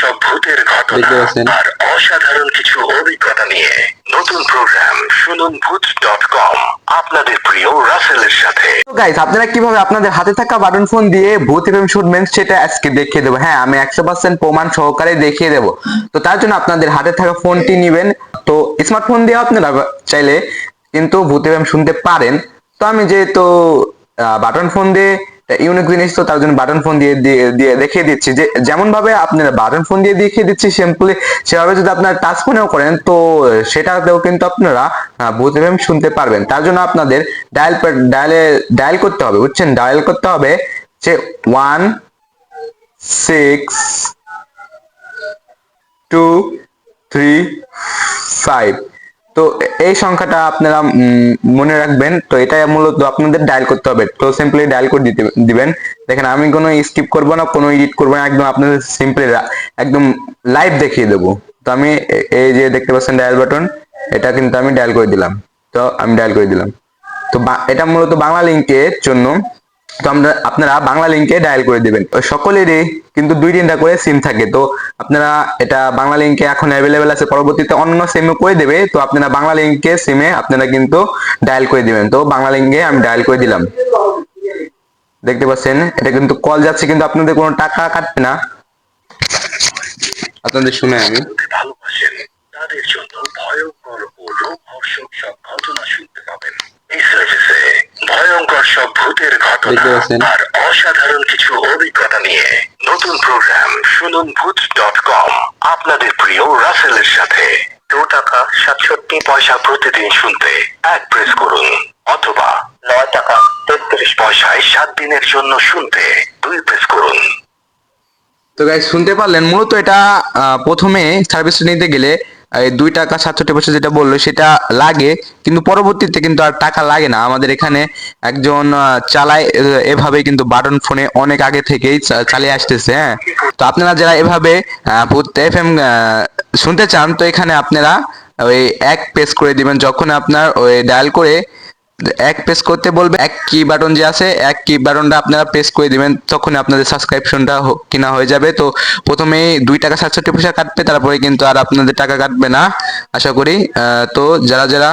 সব ভূতের ঘটনা আর অসাধারণ কিছু অভিজ্ঞতা নিয়ে নতুন প্রোগ্রাম শুনুন ভূত ডট কম আপনাদের প্রিয় রাসেলের সাথে। গাইস আপনারা কীভাবে আপনাদের হাতে থাকা বাটন ফোন দিয়ে ভূত এবং শুটবেন সেটা আজকে দেখিয়ে দেবো। হ্যাঁ আমি একশো পার্সেন্ট প্রমাণ সহকারে দেখিয়ে দেবো। তো তার জন্য আপনাদের হাতে থাকা ফোনটি নেবেন। তো স্মার্টফোন দিয়ে আপনারা চাইলে কিন্তু ভূত এবং শুনতে পারেন। তো আমি যেহেতু বাটন ফোন দিয়ে ইউনিক জিনিস তো তার জন্য বাটন ফোন দিয়ে দিয়ে দেখিয়ে দিচ্ছি যে যেমন ভাবে আপনারা বাটন ফোন দিয়ে দেখিয়ে দিচ্ছি সিম্পলি সেভাবে যদি আপনারা টাচ ফোনেও করেন, তো সেটাতেও কিন্তু আপনারা এবং শুনতে পারবেন। তার জন্য আপনাদের ডায়াল ডায়ালে ডায়াল করতে হবে, বুঝছেন? ডায়াল করতে হবে যে one six two three five তো এই সংখ্যাটা আপনারা মনে রাখবেন। তো এটা মূলত আপনাদের ডায়াল করতে হবে। তো সিম্পলি ডায়াল করে দিতে, দিবেন। দেখেন, আমি কোনো স্কিপ করব না, কোনো এডিট করব না, একদম আপনাদের সিম্পলি একদম লাইভ দেখিয়ে দেবো। তো আমি এই যে দেখতে পাচ্ছেন ডায়াল বাটন এটা কিন্তু আমি ডায়াল করে দিলাম। তো আমি ডায়াল করে দিলাম। তো এটা মূলত বাংলা লিঙ্কের জন্য। তো আমরা, আপনারা বাংলা লিঙ্কে ডায়াল করে দিবেন। সকলেরই কিন্তু দুই তিনটা করে সিম থাকে। তো আপনারা এটা বাংলা লিঙ্কে এখন অ্যাভেলেবেল আছে, পরবর্তীতে অন্য সিমে করে দেবে। তো আপনারা বাংলা লিঙ্কে সিমে আপনারা কিন্তু ডায়াল করে দিবেন। তো বাংলা লিঙ্কে আমি ডায়াল করে দিলাম। দেখতে পাচ্ছেন? এটা কিন্তু কল যাচ্ছে, কিন্তু আপনাদের কোনো টাকা কাটবে না। আপনাদের শুনে আমি। ভালোবাসেন তাদের জন্য ভয়ঙ্কর ও রোমহর্ষক সব ঘটনা শুনতে ভয়ঙ্কর সব ভূতের ঘটনা আর অসাধারণ কিছু অভিজ্ঞতা নিয়ে নতুন প্রোগ্রাম শুনুন ভূত ডট কম আপনাদের প্রিয় রাসেলের সাথে। দু টাকা সাতষট্টি পয়সা প্রতিদিন শুনতে এক প্রেস করুন অথবা নয় টাকা তেত্রিশ পয়সায় সাত দিনের জন্য শুনতে দুই প্রেস করুন। তো গাইজ শুনতে পারলেন। মূলত এটা প্রথমে সার্ভিস নিতে গেলে এই দুই টাকা সাতষট্টি পয়সা যেটা বলল, সেটা লাগে, কিন্তু পরবর্তীতে কিন্তু আর টাকা লাগে না। আমাদের এখানে একজন চালায় এভাবে কিন্তু বাটন ফোনে অনেক আগে থেকেই চালিয়ে আসতেছে হ্যাঁ। তো আপনারা যারা এভাবে এফ এম শুনতে চান, তো এখানে আপনারা ওই এক পেস করে দিবেন। যখন আপনার ওই ডায়াল করে এক প্রেস করতে বলবে, এক কি বাটন যে আছে, এক কি বাটনটা আপনারা প্রেস করে দিবেন তখন আপনাদের সাবস্ক্রিপশনটা কিনা হয়ে যাবে। তো প্রথমে দুই টাকা সাতষট্টি পয়সা কাটবে, তারপরে কিন্তু আর আপনাদের টাকা কাটবে না, আশা করি। তো যারা যারা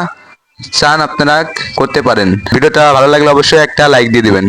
চান আপনারা করতে পারেন। ভিডিওটা ভালো লাগলে অবশ্যই একটা লাইক দিয়ে দিবেন।